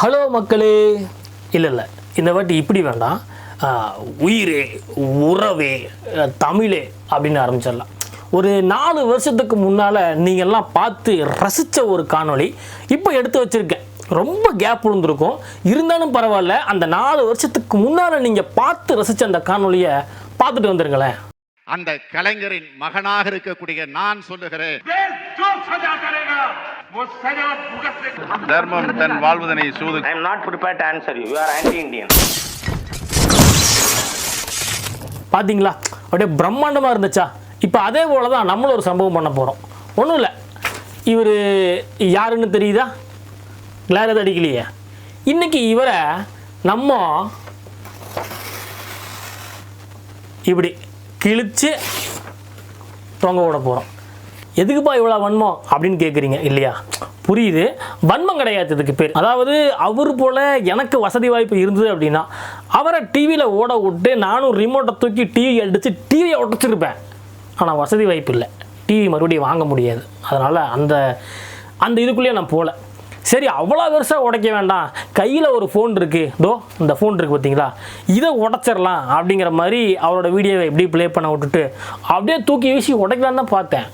Hello மக்களே. இல்லை இல்லை. இந்த வாட்டி இப்படி வேண்டாம். உயிரே உறவே தமிழே அப்படின்னு ஆரம்பிச்சிடலாம். ஒரு நாலு வருஷத்துக்கு முன்னால் நீங்கள்லாம் பார்த்து ரசித்த ஒரு காணொளி இப்போ எடுத்து வச்சுருக்கேன். ரொம்ப கேப் விழுந்திருக்கும். இருந்தாலும் பரவாயில்ல அந்த நாலு வருஷத்துக்கு முன்னால் நீங்கள் பார்த்து ரசித்த அந்த காணொலியை பார்த்துட்டு வந்துருங்களேன். அந்த கலைஞரின் மகனாக இருக்கக்கூடிய நான் சொல்லுகிறேன். தர்மம் தன் வாழ்வதனை சூது I am not prepared to answer you are anti Indian பாத்தீங்களா? அப்படியே பிரம்மாண்டமா இருந்துச்சா? இப்போ அதே போல தான் நம்மளும் ஒரு சம்பவம் பண்ண போறோம். ஒன்றும் இல்லை. இவர் யாருன்னு தெரியுதா? கிளாரது அடிக்கலையே. இன்னைக்கு இவரை நம்ம இப்படி கிழிச்சு தொங்க விட போகிறோம் எதுக்குப்பா இவ்வளோ வன்மம் அப்படின்னு கேட்குறீங்க இல்லையா? புரியுது. வன்மம் கிடையாது இதுக்கு பேர். அதாவது அவர் போல் எனக்கு வசதி வாய்ப்பு இருந்தது அப்படின்னா அவரை டிவியில் ஓட விட்டு நானும் ரிமோட்டை தூக்கி டிவி அடித்து டிவியை உடச்சிருப்பேன். ஆனால் வசதி வாய்ப்பு இல்லை. டிவி மறுபடியும் வாங்க முடியாது. அதனால் அந்த அந்த இதுக்குள்ளேயே நான் போகல சரி அவ்வளோ பெருசாக உடைக்க வேண்டாம். கையில் ஒரு ஃபோன் இருக்குது தோ இந்த ஃபோன் இருக்குது பார்த்தீங்களா? இதை உடச்சிடலாம் அப்படிங்கிற மாதிரி அவரோட வீடியோவை எப்படி ப்ளே பண்ண விட்டுட்டு அப்படியே தூக்கி வீசி உடைக்கலான்னு தான் பார்த்தேன்.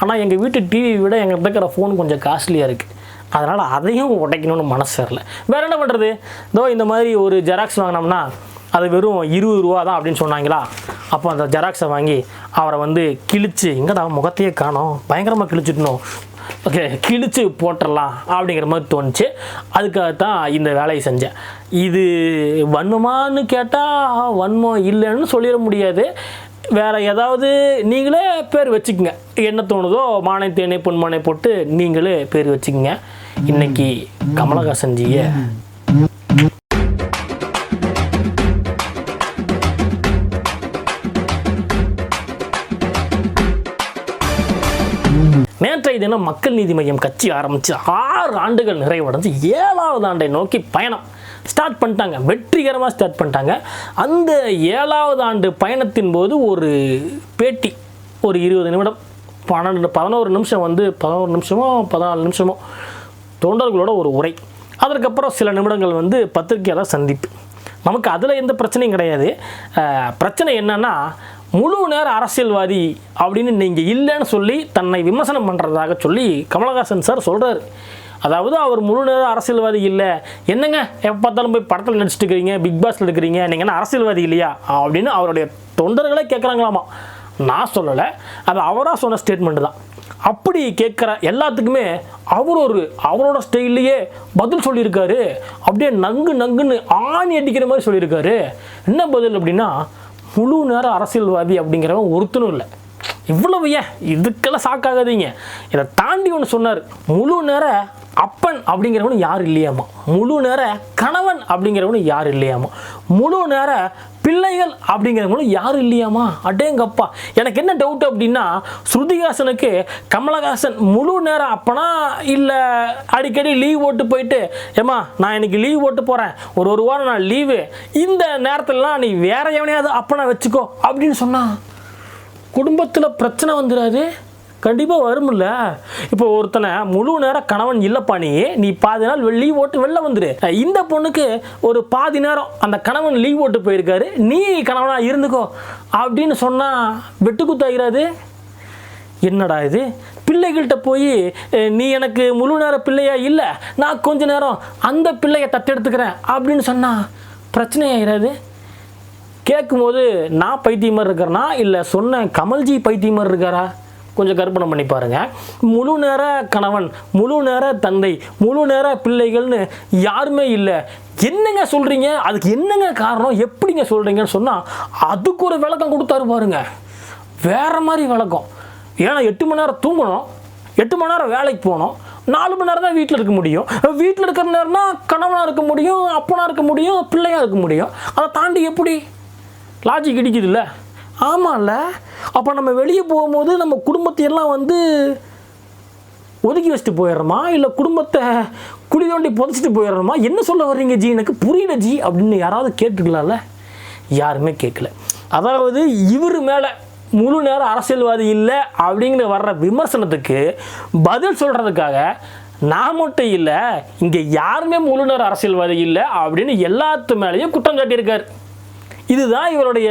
ஆனால் எங்கள் வீட்டு டிவி விட எங்கள் இருக்கிற ஃபோன் கொஞ்சம் காஸ்ட்லியாக இருக்குது அதனால் அதையும் உடைக்கணும்னு மனசு வரல. வேறு என்ன பண்ணுறது இதோ இந்த மாதிரி ஒரு ஜெராக்ஸ் வாங்கினோம்னா அது வெறும் இருபது ரூபா தான் அப்படின்னு சொன்னாங்களா? அப்போ அந்த ஜெராக்ஸை வாங்கி அவரை வந்து கிழிச்சு எங்கடா முகத்தையே காணும். பயங்கரமாக கிழிச்சிட்டணும் ஓகே கிழிச்சு போட்டுடலாம் அப்படிங்கிற மாதிரி தோணுச்சு. அதுக்காக தான் இந்த வேலையை செஞ்சேன். இது வன்மமான்னு கேட்டால் வன்மம் இல்லைன்னு சொல்லிட முடியாது. வேறு ஏதாவது நீங்களே பேர் வச்சுக்கோங்க. என்ன தோணுதோ மானை தேனை பொன்மானை போட்டு நீங்களே பேர் வச்சுக்கோங்க. இன்னைக்கு கமலஹாசன் பார்த்தீங்கன்னா மக்கள் நீதி மையம் கட்சி ஆரம்பித்து ஆறு ஆண்டுகள் நிறைவடைஞ்சு ஏழாவது ஆண்டை நோக்கி பயணம். ஸ்டார்ட் பண்ணிட்டாங்க. வெற்றிகரமாக ஸ்டார்ட் பண்ணிட்டாங்க. அந்த ஏழாவது ஆண்டு பயணத்தின் போது ஒரு பேட்டி ஒரு இருபது நிமிடம். பன்னெண்டு பதினோரு நிமிஷம் வந்து பதினோரு நிமிஷமோ பதினாலு நிமிஷமோ தொண்டர்களோட ஒரு உரை. அதற்கப்புறம் சில நிமிடங்கள் வந்து பத்திரிகையாளர் சந்திப்பு. நமக்கு அதில் எந்த பிரச்சனையும் கிடையாது. பிரச்சனை என்னன்னா முழு நேர அரசியல்வாதி அப்படின்னு நீங்கள் இல்லைன்னு சொல்லி தன்னை விமர்சனம் பண்ணுறதாக சொல்லி கமலஹாசன் சார் சொல்கிறார் அதாவது அவர் முழு நேர அரசியல்வாதி இல்லை. என்னங்க? எப்போ பார்த்தாலும் போய் படத்தில் நடிச்சுட்டு இருக்கிறீங்க பிக் பாஸில் இருக்கிறீங்க நீங்கள் என்ன அரசியல்வாதி இல்லையா? அப்படின்னு அவருடைய தொண்டர்களே கேட்குறாங்களாமா நான் சொல்லலை. அது அவராக சொன்ன ஸ்டேட்மெண்ட் தான். அப்படி கேட்குற எல்லாத்துக்குமே அவர் ஒரு அவரோட ஸ்டைல்லையே பதில் சொல்லியிருக்காரு. அப்படியே நங்கு நங்குன்னு ஆணி அடிக்கிற மாதிரி சொல்லியிருக்காரு. என்ன பதில் அப்படின்னா முழு நேர அரசியல்வாதி அப்படிங்கிறவன் ஒருத்தனும் இல்லை. இவ்வளவு ஏன்? இதுக்கெல்லாம் சாக்காகாதீங்க. இதை தாண்டி ஒன்று சொன்னார். முழு நேர அப்பன் அப்படிங்கிறவனு யார் இல்லையாமா? முழு நேர கணவன் அப்படிங்கிறவனு யார் இல்லையாமா? முழு நேர பிள்ளைகள் அப்படிங்கிறவங்களும் யாரும் இல்லையாமா? அடேங்கப்பா. எனக்கு என்ன டவுட் அப்படின்னா ஸ்ருதிஹாசனுக்கு கமலஹாசன் முழு நேரம் அப்பனா இல்லை அடிக்கடி லீவ் ஓட்டு போயிட்டு ஏம்மா நான் இன்னைக்கு லீவ் ஓட்டு போகிறேன் ஒரு ஒரு வாரம் நான் லீவு இந்த நேரத்துலலாம் நீ வேற எவனையாவது அப்பனா வச்சுக்கோ. அப்படின்னு சொன்னா குடும்பத்தில் பிரச்சனை வந்துடாது கண்டிப்பாக வரும்ல. இப்போ ஒருத்தனை முழு நேரம் கணவன் இல்லைப்பா நீ நீ பாதி நாள் லீவ் ஓட்டு வெளில வந்துரு. இந்த பொண்ணுக்கு ஒரு பாதி நேரம் அந்த கணவன் லீவ் ஓட்டு போயிருக்காரு. நீ கணவனாக இருந்துக்கோ அப்படின்னு சொன்னால் வெட்டுக்குத்தாகிறாது என்னடா இது? பிள்ளைகள்கிட்ட போய் நீ எனக்கு முழு நேரம் பிள்ளையா இல்லை நான் கொஞ்ச நேரம் அந்த பிள்ளையை தத்தெடுத்துக்கிறேன் அப்படின்னு சொன்னால் பிரச்சனையாயிராது கேட்கும்போது நான் பைத்தியம் மாதிரி இருக்கிறேனா? இல்லை சொன்ன கமல்ஜி பைத்தியம் இருக்காரா? கொஞ்சம் கற்பனை பண்ணி பாருங்க. முழு நேர கணவன் முழு நேர தந்தை முழு நேர பிள்ளைகள்னு யாருமே இல்லை. என்னங்க சொல்கிறீங்க அதுக்கு என்னங்க காரணம்? எப்படிங்க சொல்கிறீங்கன்னு சொன்னால் அதுக்கு ஒரு விளக்கம் கொடுத்தாரு பாருங்க. வேறு மாதிரி விளக்கம். ஏன்னா எட்டு மணி நேரம் தூங்கணும் எட்டு மணி நேரம் வேலைக்கு போகணும் நாலு மணி நேரம் தான் வீட்டில் இருக்க முடியும். வீட்டில் இருக்கிற நேரம்னா கணவனாக இருக்க முடியும் அப்பனாக இருக்க முடியும் பிள்ளையாக இருக்க முடியும். அதை தாண்டி எப்படி? லாஜிக் இடிக்குதுல்ல. ஆமாம்ல அப்போ நம்ம வெளியே போகும்போது நம்ம குடும்பத்தையெல்லாம் வந்து ஒதுக்கி வச்சுட்டு போயிடுறோமா இல்லை குடும்பத்தை குழி தோண்டி புதைச்சிட்டு போயிடுறோமா என்ன சொல்ல வர்றீங்க ஜி? எனக்கு புரியல ஜி அப்படின்னு யாராவது கேட்டுக்கலாம்ல யாருமே கேட்கல. அதாவது இவர் மேலே முழு நேரம் அரசியல்வாதி இல்லை அப்படிங்கிற வர்ற விமர்சனத்துக்கு பதில் சொல்கிறதுக்காக நான் மட்டும் இல்லை இங்கே யாருமே முழு நேரம் அரசியல்வாதி இல்லை அப்படின்னு எல்லாத்து மேலேயும் குற்றம் சாட்டியிருக்கார் இதுதான் இவருடைய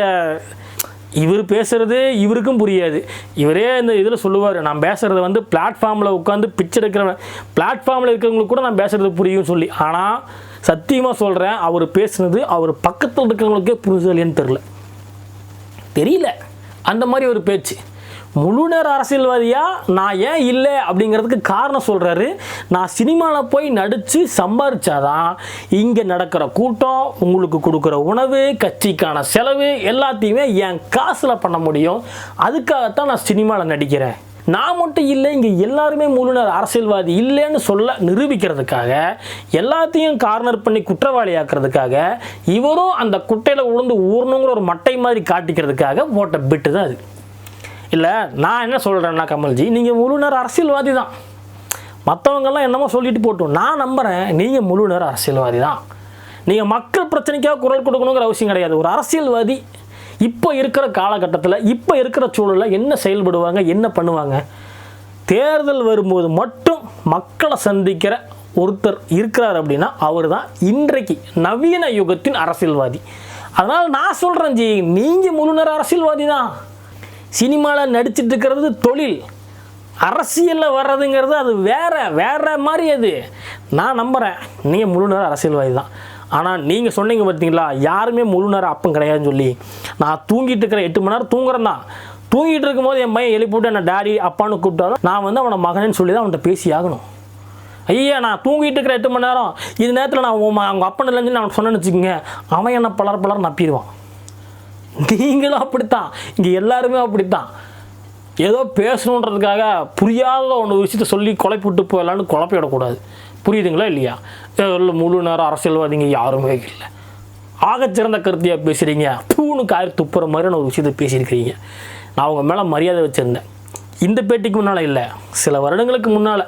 இவர் பேசுகிறதே இவருக்கும் புரியாது. இவரே இந்த இதில் சொல்லுவார் நான் பேசுகிறத வந்து பிளாட்ஃபார்மில் உட்காந்து பிச்சை எடுக்கிறவன் பிளாட்ஃபார்மில் இருக்கிறவங்களுக்கு கூட நான் பேசுகிறது புரியும்னு சொல்லி. ஆனால் சத்தியமாக சொல்கிறேன் அவர் பேசுனது அவர் பக்கத்தில் இருக்கிறவங்களுக்கே இல்லைன்னு தெரில தெரியல. அந்த மாதிரி ஒரு பேச்சு. முழு நேர அரசியல்வாதியா? நான் ஏன் இல்லை அப்படிங்கிறதுக்கு காரணம் சொல்கிறாரு நான் சினிமாவில் போய் நடித்து சம்பாரிச்சாதான் இங்கே நடக்கிற கூட்டம் உங்களுக்கு கொடுக்குற உணவு கட்சிக்கான செலவு எல்லாத்தையுமே என் காசில் பண்ண முடியும். அதுக்காகத்தான் நான் சினிமாவில் நடிக்கிறேன். நான் மட்டும் இல்லை இங்கே எல்லாருமே முழுநர் அரசியல்வாதி இல்லைன்னு சொல்ல நிரூபிக்கிறதுக்காக எல்லாத்தையும் கார்னர் பண்ணி குற்றவாளியாக்குறதுக்காக இவரும் அந்த குட்டையில் உளுந்து ஊறணுங்கிற ஒரு மட்டை மாதிரி காட்டிக்கிறதுக்காக போட்ட பிட்டு தான் அது. இல்லை நான் என்ன சொல்கிறேன்னா கமல்ஜி நீங்கள் முழுநேர அரசியல்வாதி தான். மற்றவங்கெல்லாம் என்னமோ சொல்லிட்டு போட்டோம். நான் நம்புகிறேன் நீங்கள் முழுநேர அரசியல்வாதி தான். நீங்கள் மக்கள் பிரச்சனைக்காக குரல் கொடுக்கணுங்கிற அவசியம் கிடையாது. ஒரு அரசியல்வாதி இப்போ இருக்கிற காலகட்டத்தில் இப்போ இருக்கிற சூழலில் என்ன செயல்படுவாங்க என்ன பண்ணுவாங்க? தேர்தல் வரும்போது மட்டும் மக்களை சந்திக்கிற ஒருத்தர் இருக்கிறார் அப்படின்னா அவர் தான் இன்றைக்கு நவீன யுகத்தின் அரசியல்வாதி. அதனால் நான் சொல்கிறேன் ஜி நீங்கள் முழுநேர அரசியல்வாதி தான். சினிமாவில் நடிச்சிட்டு இருக்கிறது தொழில். அரசியலில் வர்றதுங்கிறது அது வேறு வேற மாதிரி அது. நான் நம்புகிறேன் நீங்கள் முழு நேரம் அரசியல்வாதி தான். ஆனால் நீங்கள் சொன்னீங்க பார்த்தீங்களா யாருமே முழு நேரம் அப்பம் கிடையாதுன்னு சொல்லி. நான் தூங்கிட்டு இருக்கிற எட்டு மணி நேரம் தூங்குறேன் தான். தூங்கிட்டு இருக்கும்போது என் பையன் எழுப்பிவிட்டு என்ன டாடி அப்பான்னு கூப்பிட்டாலும் நான் வந்து அவனை மகனேன்னு சொல்லி தான் அவன்கிட்ட பேசி ஆகணும். ஐயா நான் தூங்கிட்டு இருக்கிற எட்டு மணி நேரம் இது நேரத்தில் நான் அவங்க அப்பன் இல்லைன்னு நான் சொன்னேன்னு வச்சுக்கோங்க. அவன் என்ன பலர் பலர் நப்பிடுவான். நீங்களும் அப்படித்தான். இங்கே எல்லாருமே அப்படித்தான். ஏதோ பேசணுன்றதுக்காக புரியாத ஒன்று விஷயத்த சொல்லி குழப்பி விட்டு போயிடலான்னு குழப்பிடக்கூடாது புரியுதுங்களா இல்லையா? இல்லை முழு நேரம் அரசியல்வாதிங்க யாருமே இல்லை. ஆகச்சிறந்த கருத்தியாக பேசுகிறீங்க பூனு காரி துப்புற மாதிரியான ஒரு விஷயத்தை பேசியிருக்கிறீங்க. நான் உங்கள் மேலே மரியாதை வச்சுருந்தேன். இந்த பேட்டிக்கு முன்னால் இல்லை. சில வருடங்களுக்கு முன்னால்.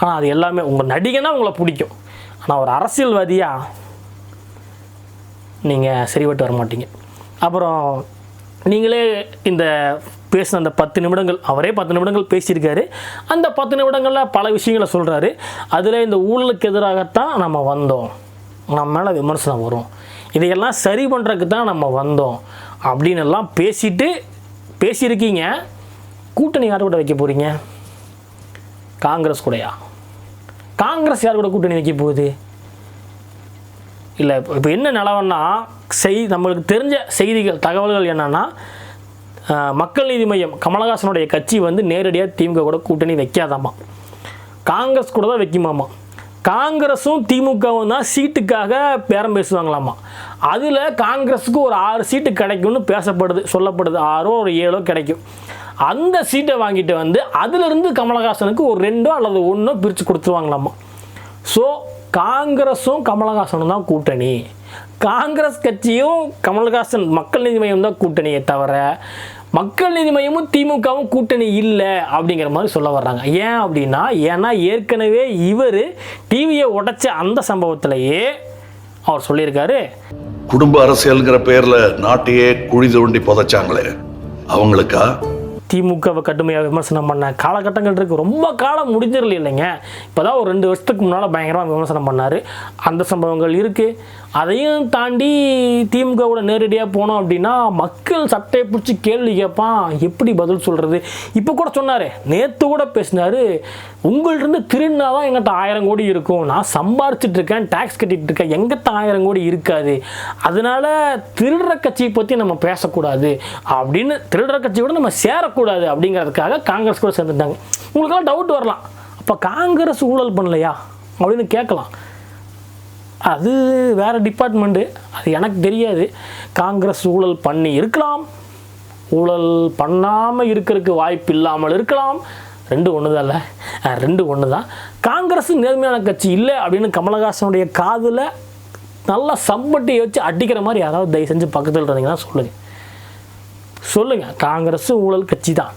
ஆனால் அது எல்லாமே உங்கள் நடிகைன்னா உங்களை பிடிக்கும். ஆனால் ஒரு அரசியல்வாதியாக நீங்கள் சரிபட்டு வர மாட்டீங்க அப்புறம் நீங்களே இந்த பேசின அந்த பத்து நிமிடங்கள் அவரே பத்து நிமிடங்கள் பேசியிருக்காரு. அந்த பத்து நிமிடங்களில் பல விஷயங்களை சொல்கிறாரு அதில் இந்த ஊழலுக்கு எதிராகத்தான் நம்ம வந்தோம். நம்ம மேலே விமர்சனம் வரும். இதையெல்லாம் சரி பண்ணுறதுக்கு தான் நம்ம வந்தோம். அப்படின்னு எல்லாம் பேசிட்டு பேசியிருக்கீங்க. கூட்டணி யார் கூட வைக்க போகிறீங்க காங்கிரஸ் கூடயா? காங்கிரஸ் யார் கூட கூட்டணி வைக்க போகுது? இல்லை இப்போ என்ன நிலவன்னா செய் நம்மளுக்கு தெரிஞ்ச செய்திகள் தகவல்கள் என்னென்னா மக்கள் நீதி மையம் கமலஹாசனுடைய கட்சி வந்து நேரடியாக திமுக கூட கூட்டணி வைக்காதாமா. காங்கிரஸ் கூட தான் வைக்குமாமா. காங்கிரஸும் திமுகவும் தான் சீட்டுக்காக பேரம் பேசுவாங்களாமா. அதில் காங்கிரஸுக்கு ஒரு ஆறு சீட்டு கிடைக்கும்னு பேசப்படுது சொல்லப்படுது. ஆறோ ஒரு ஏழோ கிடைக்கும். அந்த சீட்டை வாங்கிட்டு வந்து அதிலிருந்து கமலஹாசனுக்கு ஒரு ரெண்டோ அல்லது ஒன்றோ பிரித்து கொடுத்துருவாங்களாமா. ஸோ காங்கிரஸும் கமலஹாசனும் தான் கூட்டணி. காங்கிரஸ் கட்சியும் கமலஹாசன் மக்கள் நீதி மையம் தான் கூட்டணியே தவிர மக்கள் நீதி மையமும் திமுகவும் கூட்டணி இல்லை அப்படிங்கிற மாதிரி சொல்ல வர்றாங்க. ஏன் அப்படின்னா ஏன்னா ஏற்கனவே இவர் டிவியை உடைச்ச அந்த சம்பவத்திலேயே அவர் சொல்லியிருக்காரு. குடும்ப அரசியல்ங்கிற பேர்ல நாட்டையே குழி தோண்டி புதைச்சாங்களே. அவங்களுக்கா? திமுகவை கடுமையாக விமர்சனம் பண்ண காலகட்டங்கள் இருக்குது ரொம்ப காலம் முடிஞ்சிடல இல்லைங்க. இப்போ தான் ஒரு ரெண்டு வருஷத்துக்கு முன்னால் பயங்கரமாக விமர்சனம் பண்ணார். அந்த சம்பவங்கள் இருக்குது அதையும் தாண்டி திமுகவோட நேரடியாக போனோம் அப்படின்னா மக்கள் சட்டையை பிடிச்சி கேள்வி கேட்பான். எப்படி பதில் சொல்கிறது இப்போ கூட சொன்னார். நேற்று கூட பேசினார். உங்கள்கிட்ட திருடினா தான் எங்கிட்ட ஆயிரம் கோடி இருக்கும். நான் சம்பாரிச்சிட்ருக்கேன் டேக்ஸ் கட்டிகிட்டு இருக்கேன். எங்கிட்ட ஆயிரம் கோடி இருக்காது. அதனால திருடுற கட்சியை பற்றி நம்ம பேசக்கூடாது. அப்படின்னு திருடுற கட்சியோட நம்ம சேரக்கூடாது அப்படிங்கிறதுக்காக காங்கிரஸ் கூட சேர்ந்துட்டாங்க. உங்களுக்கெல்லாம் டவுட் வரலாம். அப்போ காங்கிரஸ் ஊழல் பண்ணலையா? அப்படின்னு கேட்கலாம். அது வேறு டிபார்ட்மெண்ட்டு அது எனக்கு தெரியாது. காங்கிரஸ் ஊழல் பண்ணி இருக்கலாம். ஊழல் பண்ணாமல் இருக்கிறதுக்கு வாய்ப்பு இல்லாமல் இருக்கலாம். ரெண்டு ஒன்று தான் இல்லை ரெண்டு ஒன்று தான் காங்கிரஸ் நேர்மையான கட்சி இல்லை அப்படின்னு கமலஹாசனுடைய காதில் நல்லா சம்பட்டியை வச்சு அடிக்கிற மாதிரி யாராவது தயவு செஞ்சு பக்கத்தில் இருந்தீங்கன்னா சொல்லுங்கள் சொல்லுங்கள் காங்கிரஸும் ஊழல் கட்சி தான்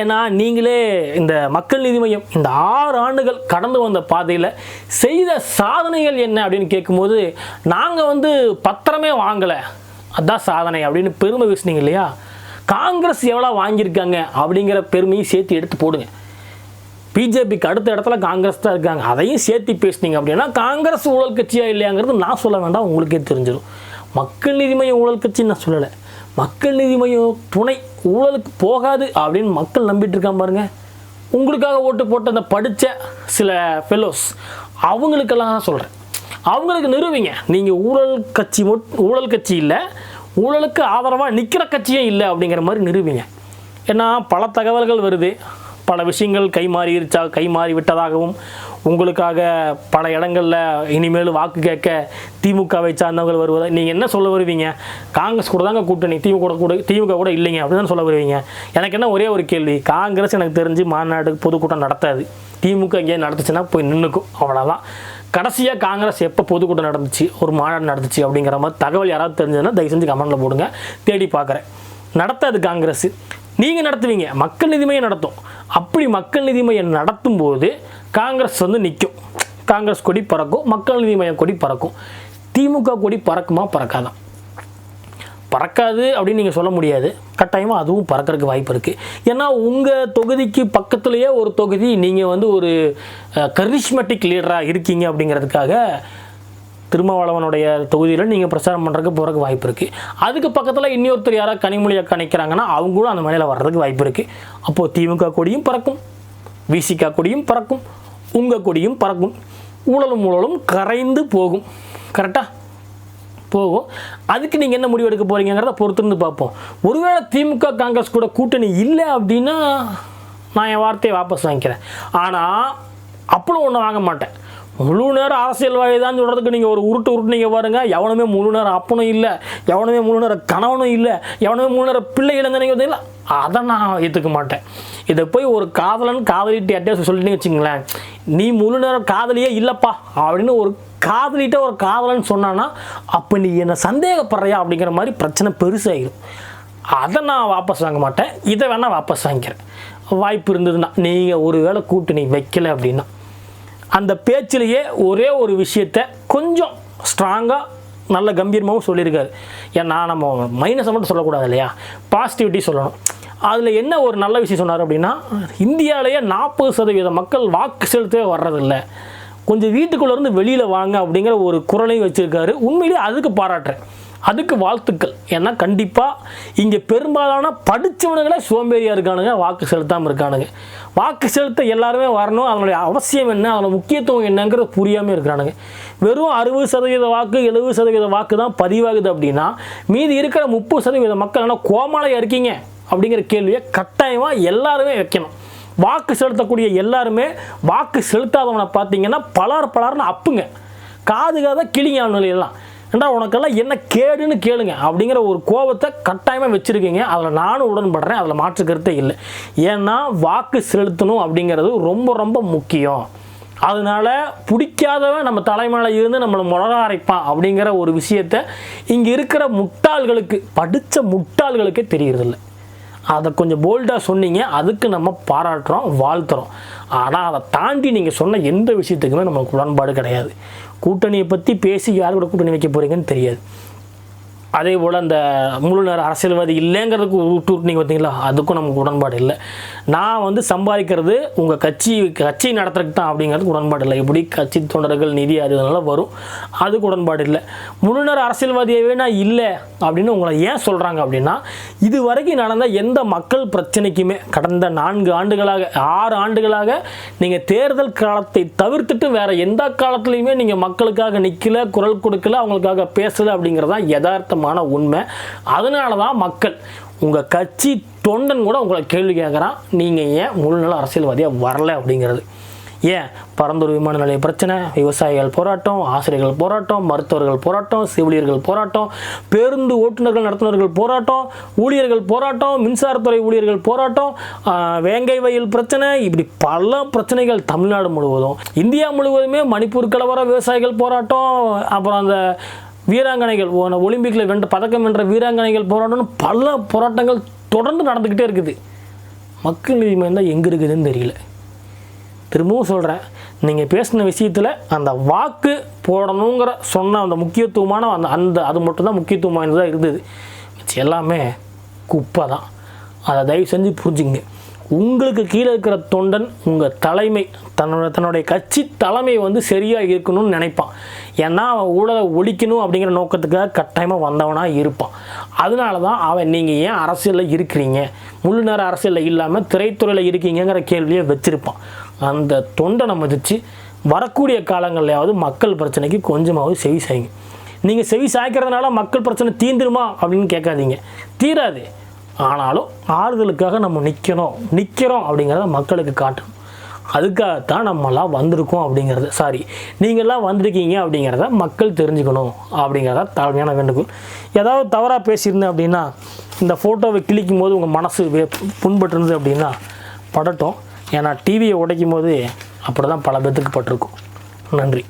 ஏன்னா நீங்களே இந்த மக்கள் நீதி மையம் இந்த ஆறு ஆண்டுகள் கடந்து வந்த பாதையில் செய்த சாதனைகள் என்ன அப்படின்னு கேட்கும்போது நாங்கள் வந்து பத்திரமே வாங்கலை. அதுதான் சாதனை அப்படின்னு பெருமை பேசுனீங்க இல்லையா? காங்கிரஸ் எவ்வளோ வாங்கியிருக்காங்க அப்படிங்கிற பெருமையும் சேர்த்து எடுத்து போடுங்க. பிஜேபிக்கு அடுத்த இடத்துல காங்கிரஸ் தான் இருக்காங்க. அதையும் சேர்த்து பேசுனீங்க அப்படின்னா காங்கிரஸ் ஊழல் கட்சியாக இல்லையாங்கிறது நான் சொல்ல வேண்டாம் உங்களுக்கே தெரிஞ்சிடும் மக்கள் நீதி மையம் ஊழல் கட்சின்னு நான் சொல்லலை. மக்கள் நீதி மையம் துணை ஊழலுக்கு போகாது அப்படின்னு மக்கள் நம்பிட்டு இருக்கான் பாருங்க. உங்களுக்காக ஓட்டு போட்ட அந்த படித்த சில ஃபெல்லோஸ் அவங்களுக்கெல்லாம் தான் சொல்கிறேன் அவங்களுக்கு நிறுவிங்க. நீங்கள் ஊழல் கட்சி மொட் ஊழல் கட்சி இல்லை ஊழலுக்கு ஆதரவாக நிற்கிற கட்சியே இல்லை அப்படிங்கிற மாதிரி நிறுவிங்க. ஏன்னா பல தகவல்கள் வருது. பல விஷயங்கள் கை மாறிடுச்சா கை மாறி விட்டதாகவும் உங்களுக்காக பல இடங்களில் இனிமேல் வாக்கு கேட்க திமுகவை சார்ந்தவர்கள் வருவதை நீங்கள் என்ன சொல்ல வருவீங்க? காங்கிரஸ் கூட தாங்க கூட்டணி. திமுக கூட கூட திமுக கூட இல்லைங்க அப்படின்னு சொல்ல வருவீங்க. எனக்கு என்ன ஒரே ஒரு கேள்வி. காங்கிரஸ் எனக்கு தெரிஞ்சு மாநாடு பொதுக்கூட்டம் நடத்தாது. திமுக எங்கேயாவது நடத்துச்சுன்னா போய் நின்றுக்கும் அவ்வளோதான் கடைசியாக காங்கிரஸ் எப்போ பொதுக்கூட்டம் நடந்துச்சு? ஒரு மாநாடு நடந்துச்சு அப்படிங்கிற மாதிரி தகவல் யாராவது தெரிஞ்சதுன்னா தயவு செஞ்சு கமெண்டில் போடுங்க. தேடி பார்க்குறேன் நடத்தாது காங்கிரஸ். நீங்கள் நடத்துவீங்க. மக்கள் நிதிமையை மையம் நடத்தும். அப்படி மக்கள் நிதிமையை மையம் நடத்தும் போது காங்கிரஸ் வந்து நிற்கும் காங்கிரஸ் கொடி பறக்கும் மக்கள் நீதி மையம் கொடி பறக்கும். திமுக கொடி பறக்குமா? பறக்காதான் பறக்காது அப்படின்னு நீங்கள் சொல்ல முடியாது. கட்டாயமாக அதுவும் பறக்கிறதுக்கு வாய்ப்பு இருக்குது ஏன்னா உங்கள் தொகுதிக்கு பக்கத்துலேயே ஒரு தொகுதி நீங்கள் வந்து ஒரு கரிஷ்மெட்டிக் லீடராக இருக்கீங்க அப்படிங்கிறதுக்காக திருமாவளவனுடைய தொகுதியில் நீங்கள் பிரச்சாரம் பண்ணுறதுக்கு போகிறதுக்கு வாய்ப்பு இருக்குது அதுக்கு பக்கத்தில் இன்னொருத்தர் யாராவது கனிமொழி அக்கா அவங்களும் அந்த மலையில் வர்றதுக்கு வாய்ப்பு இருக்குது அப்போது திமுக கொடியும் பறக்கும். விசிகா கொடியும் பறக்கும். உங்கள் கொடியும் பறக்கும். ஊழலும் ஊழலும் கரைந்து போகும். கரெக்டாக போகும். அதுக்கு நீங்கள் என்ன முடிவு எடுக்க போகிறீங்கிறத பொறுத்திருந்து பார்ப்போம். ஒருவேளை திமுக காங்கிரஸ் கூட கூட்டணி இல்லை அப்படின்னா நான் என் வார்த்தையை வாபஸ் வாங்கிக்கிறேன். ஆனால் அப்பளும் ஒன்றும் வாங்க மாட்டேன். முழு நேரம் அரசியல்வாதி தான் சொல்கிறதுக்கு நீங்கள் ஒரு உருட்டு உருட்டுனீங்க பாருங்கள் எவனுமே முழு நேரம் அப்பனும் இல்லை. எவனுமே முழு நேரம் கணவனும் இல்லை. எவனுமே முழு நேரம் பிள்ளை இழந்தனீங்க இல்லை. அதை நான் ஏற்றுக்க மாட்டேன். இதை போய் ஒரு காதலன் காதலிட்டு அட்டையை சொல்லிட்டு வச்சுங்களேன் நீ முழு நேரம் காதலியே இல்லைப்பா அப்படின்னு ஒரு காதலிட்ட ஒரு காதலன் சொன்னான்னா அப்போ நீ என்னை சந்தேகப்படுறியா அப்படிங்கிற மாதிரி பிரச்சனை பெருசாகிடும் அதை நான் வாபஸ் வாங்க மாட்டேன். இதை வேணால் வாபஸ் வாங்கிக்கிறேன். வாய்ப்பு இருந்ததுன்னா நீங்கள் ஒரு வேளை கூட்டணி வைக்கல அப்படின்னா அந்த பேச்சிலேயே ஒரே ஒரு விஷயத்த கொஞ்சம் ஸ்ட்ராங்காக நல்ல கம்பீரமாகவும் சொல்லியிருக்காரு. ஏன்னா நம்ம மைனஸை மட்டும் சொல்லக்கூடாது இல்லையா? பாசிட்டிவிட்டி சொல்லணும். அதில் என்ன ஒரு நல்ல விஷயம் சொன்னார் அப்படின்னா இந்தியாவிலேயே நாற்பது சதவீத மக்கள் வாக்கு செலுத்தவே வர்றதில்ல. கொஞ்சம் வீட்டுக்குள்ளேருந்து வெளியில் வாங்க அப்படிங்கிற ஒரு குரலையும் வச்சுருக்காரு. உண்மையிலேயே அதுக்கு பாராட்டுறேன். அதுக்கு வாழ்த்துக்கள். ஏன்னா கண்டிப்பாக இங்கே பெரும்பாலான படித்தவனுங்களே சோம்பேறியாக இருக்கானுங்க வாக்கு செலுத்தாமல் இருக்கானுங்க. வாக்கு செலுத்த எல்லாருமே வரணும். அதனுடைய அவசியம் என்ன? அதோட முக்கியத்துவம் என்னங்கிறது புரியாமல் இருக்கிறானுங்க. வெறும் அறுபது சதவீத வாக்கு எழுபது சதவீத வாக்கு தான் பதிவாகுது அப்படின்னா மீதி இருக்கிற முப்பது சதவீத மக்கள் என்ன கோமாலையாக இருக்கீங்க? அப்படிங்கிற கேள்வியை கட்டாயமாக எல்லாருமே வைக்கணும். வாக்கு செலுத்தக்கூடிய எல்லாருமே வாக்கு செலுத்தாதவனை பார்த்தீங்கன்னா பலர் பலர்னு அப்புங்க. காது காத கிளிங்க அவனுலாம் ஏண்டா உனக்கெல்லாம் என்ன கேடுன்னு கேளுங்க அப்படிங்கிற ஒரு கோபத்தை கட்டாயமாக வச்சுருக்கீங்க. அதில் நானும் உடன்படுறேன். அதில் மாற்று கருத்தே இல்லை. ஏன்னா வாக்கு செலுத்தணும் அப்படிங்கிறது ரொம்ப ரொம்ப முக்கியம். அதனால் பிடிக்காதவன் நம்ம தலைமையில இருந்து நம்மளை முழக அரைப்பான் அப்படிங்கிற ஒரு விஷயத்த இங்கே இருக்கிற முட்டாள்களுக்கு படித்த முட்டாள்களுக்கே தெரியறதில்ல. அதை கொஞ்சம் போல்டாக சொன்னீங்க அதுக்கு நம்ம பாராட்டுறோம் வாழ்த்துறோம். ஆனால் அதை தாண்டி நீங்கள் சொன்ன எந்த விஷயத்துக்குமே நமக்கு உடன்பாடு கிடையாது. கூட்டணியை பற்றி பேசி யார் கூட கூட்டணி வைக்க போகிறீங்கன்னு தெரியாது. அதே போல் அந்த முழு நேர அரசியல்வாதி இல்லைங்கிறதுக்கு விட்டு நீங்கள் பார்த்தீங்களா அதுக்கும் நமக்கு உடன்பாடு இல்லை. நான் வந்து சம்பாதிக்கிறது உங்கள் கட்சி கட்சி நடத்துறதுக்கு தான் அப்படிங்கிறதுக்கு உடன்பாடு இல்லை. எப்படி கட்சி தொண்டர்கள் நிதி அது வரும் அதுக்கு உடன்பாடு இல்லை. முழுநர் நேர அரசியல்வாதியவே நான் இல்லை அப்படின்னு உங்களை ஏன் சொல்கிறாங்க அப்படின்னா இது வரைக்கும் நடந்த எந்த மக்கள் பிரச்சனைக்குமே கடந்த நான்கு ஆண்டுகளாக ஆறு ஆண்டுகளாக நீங்கள் தேர்தல் காலத்தை தவிர்த்துட்டு வேற எந்த காலத்துலையுமே நீங்கள் மக்களுக்காக நிற்கல குரல் கொடுக்கல அவங்களுக்காக பேசலை அப்படிங்கிறது தான் யதார்த்தமான உண்மை. அதனால தான் மக்கள் உங்கள் கட்சி தொண்டன் கூட உங்களை கேள்வி கேட்குறான். நீங்கள் ஏன் முழுநல அரசியல்வாதியாக வரல அப்படிங்கிறது? ஏன்? பரந்தூர் விமான நிலைய பிரச்சனை விவசாயிகள் போராட்டம் ஆசிரியர்கள் போராட்டம் மருத்துவர்கள் போராட்டம் செவிலியர்கள் போராட்டம் பேருந்து ஓட்டுநர்கள் நடத்துனர்கள் போராட்டம் ஊழியர்கள் போராட்டம் மின்சாரத்துறை ஊழியர்கள் போராட்டம் வேங்கை வயல் பிரச்சனை இப்படி பல பிரச்சனைகள் தமிழ்நாடு முழுவதும். இந்தியா முழுவதுமே மணிப்பூர் கலவர விவசாயிகள் போராட்டம் அப்புறம் அந்த வீராங்கனைகள் ஒலிம்பிக்கில் வென்ற பதக்கம் வென்ற வீராங்கனைகள் போராட்டம்னு பல போராட்டங்கள் தொடர்ந்து நடந்துக்கிட்டே இருக்குது. மக்கள் நீதி மையம் தான் எங்கே இருக்குதுன்னு தெரியல. திரும்பவும் சொல்கிறேன் நீங்கள் பேசின விஷயத்தில் அந்த வாக்கு போடணுங்கிற சொன்ன அந்த முக்கியத்துவமான அந்த அந்த அது மட்டும்தான் முக்கியத்துவமானதாக இருந்தது. மிச்சம் எல்லாமே குப்பை தான். அதை தயவு செஞ்சு புரிஞ்சுங்க உங்களுக்கு கீழே இருக்கிற தொண்டன் உங்கள் தலைமை தன்னோட தன்னுடைய கட்சி தலைமை வந்து சரியாக இருக்கணும்னு நினைப்பான். ஏன்னா அவன் ஊழலை ஒழிக்கணும் அப்படிங்கிற நோக்கத்துக்காக கட்டாயமாக வந்தவனாக இருப்பான். அதனால தான் அவன் நீங்கள் ஏன் அரசியலில் இருக்கிறீங்க? முழு நேர அரசியலில் இல்லாமல் திரைத்துறையில் இருக்கீங்கங்கிற கேள்வியை வச்சுருப்பான். அந்த தொண்டனை மதித்து வரக்கூடிய காலங்கள்லையாவது மக்கள் பிரச்சனைக்கு கொஞ்சமாவது செவி சாய்ங்க. நீங்கள் செவி சாய்க்கிறதுனால மக்கள் பிரச்சனை தீந்துருமா அப்படின்னு கேட்காதீங்க. தீராது. ஆனாலும் ஆறுதலுக்காக நம்ம நிற்கிறோம் நிற்கிறோம் அப்படிங்கிறத மக்களுக்கு காட்டணும். அதுக்காகத்தான் நம்மலாம் வந்திருக்கோம் அப்படிங்கிறது. சாரி நீங்கள்லாம் வந்திருக்கீங்க அப்படிங்கிறத மக்கள் தெரிஞ்சுக்கணும் அப்படிங்கிறத தாழ்மையான வேண்டுகோள். ஏதாவது தவறாக பேசியிருந்தேன் அப்படின்னா இந்த ஃபோட்டோவை கிளிக்கும் போது உங்கள் மனசு வே- புண்பட்டிருந்தது அப்படின்னா படட்டும். ஏன்னா டிவியை உடைக்கும் போது அப்படி தான் பல பேத்துக்கு பட்டிருக்கும். நன்றி.